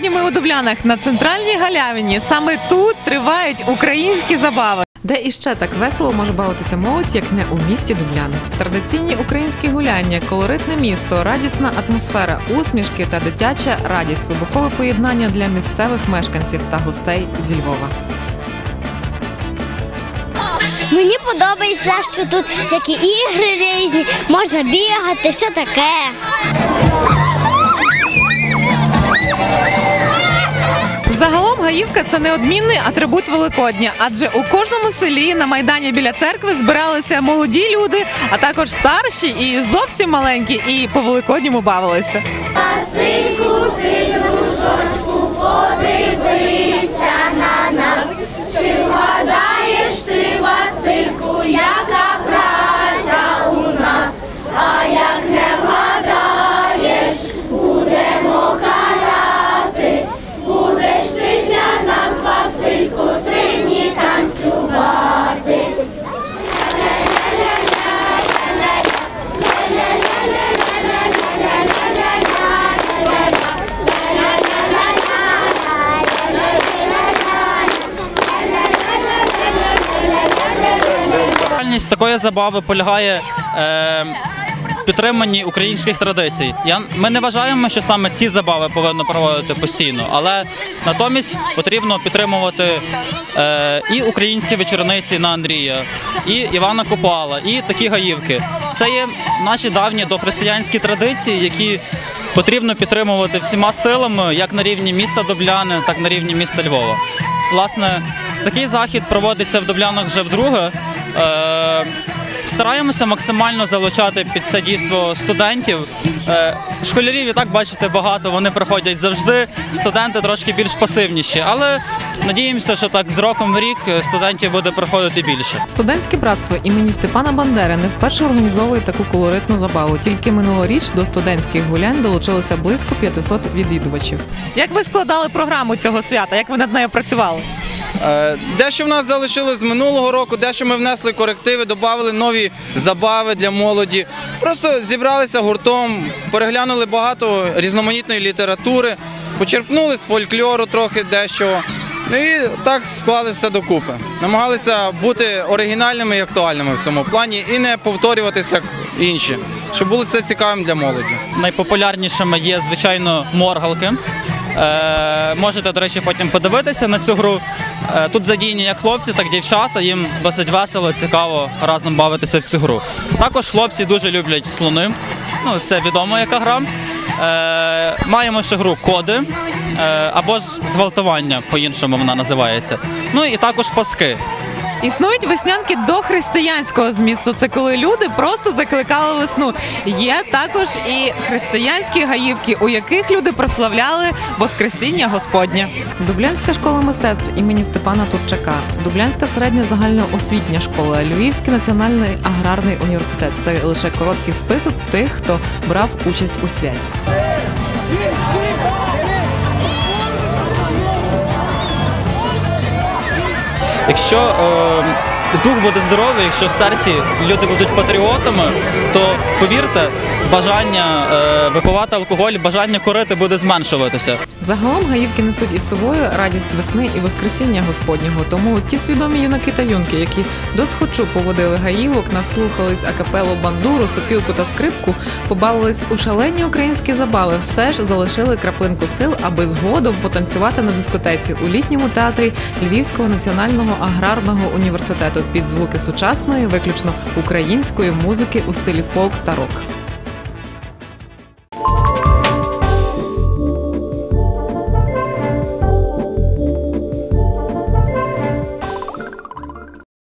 Сьогодні ми у Дублянах на центральній галявині. Саме тут тривають українські забави. Де іще так весело може бавитися молодь, як не у місті Дубляни. Традиційні українські гуляння, колоритне місто, радісна атмосфера, усмішки та дитяча радість, вибухове поєднання для місцевих мешканців та гостей зі Львова. Мені подобається, що тут всякі ігри різні, можна бігати, все таке. Загалом це неодмінний атрибут Великодня, адже у кожному селі на майдані біля церкви збиралися молоді люди, а також старші і зовсім маленькі, і по великодньому бавилися. Реальність такої забави полягає е, в підтриманні українських традицій. Я, ми не вважаємо, що саме ці забави повинно проводити постійно, але натомість потрібно підтримувати е, і українські вечорниці на Андрія, і Івана Купала, і такі гаївки. Це є наші давні дохристиянські традиції, які потрібно підтримувати всіма силами, як на рівні міста Дубляни, так і на рівні міста Львова. Власне, такий захід проводиться в Дублянах вже вдруге. Е, Стараємося максимально залучати під це дійство студентів. Е, Школярів і так бачите багато, вони приходять завжди. Студенти трошки більш пасивніші, але надіємося, що так з роком в рік студентів буде приходити більше. Студентське братство імені Степана Бандери не вперше організовує таку колоритну забаву. Тільки минулоріч до студентських гулянь долучилося близько 500 відвідувачів. Як ви складали програму цього свята? Як ви над нею працювали? Е, Дещо в нас залишилось з минулого року, дещо ми внесли корективи, додали нові забави для молоді. Просто зібралися гуртом, переглянули багато різноманітної літератури, почерпнули з фольклору трохи дещо. Ну і так склали все докупи. Намагалися бути оригінальними і актуальними в цьому плані і не повторюватися інші, щоб було це цікавим для молоді. Найпопулярнішими є, звичайно, моргалки. Е, можете, до речі, потім подивитися на цю гру. Е, тут задіяні як хлопці, так і дівчата. Їм досить весело, цікаво разом бавитися в цю гру. Також хлопці дуже люблять слони. Ну, це відомо, яка гра. Е, маємо ще гру коди е, або ж зґвалтування, по-іншому вона називається. Ну і також паски. Існують веснянки до християнського змісту. Це коли люди просто закликали весну. Є також і християнські гаївки, у яких люди прославляли Воскресіння Господнє. Дублянська школа мистецтв імені Степана Турчака, Дублянська середня загальноосвітня школа, Львівський національний аграрний університет. Це лише короткий список тих, хто брав участь у святі. Якщо е, дух буде здоровий, якщо в серці люди будуть патріотами, то повірте, бажання е, випивати алкоголь, бажання курити буде зменшуватися. Загалом гаївки несуть із собою радість весни і воскресіння Господнього. Тому ті свідомі юнаки та юнки, які досхочу поводили гаївок, наслухались акапелу бандуру, сопілку та скрипку, побавились у шалені українські забави, все ж залишили краплинку сил, аби згодом потанцювати на дискотеці у літньому театрі Львівського національного аграрного університету під звуки сучасної, виключно української музики у стилі фолк та рок.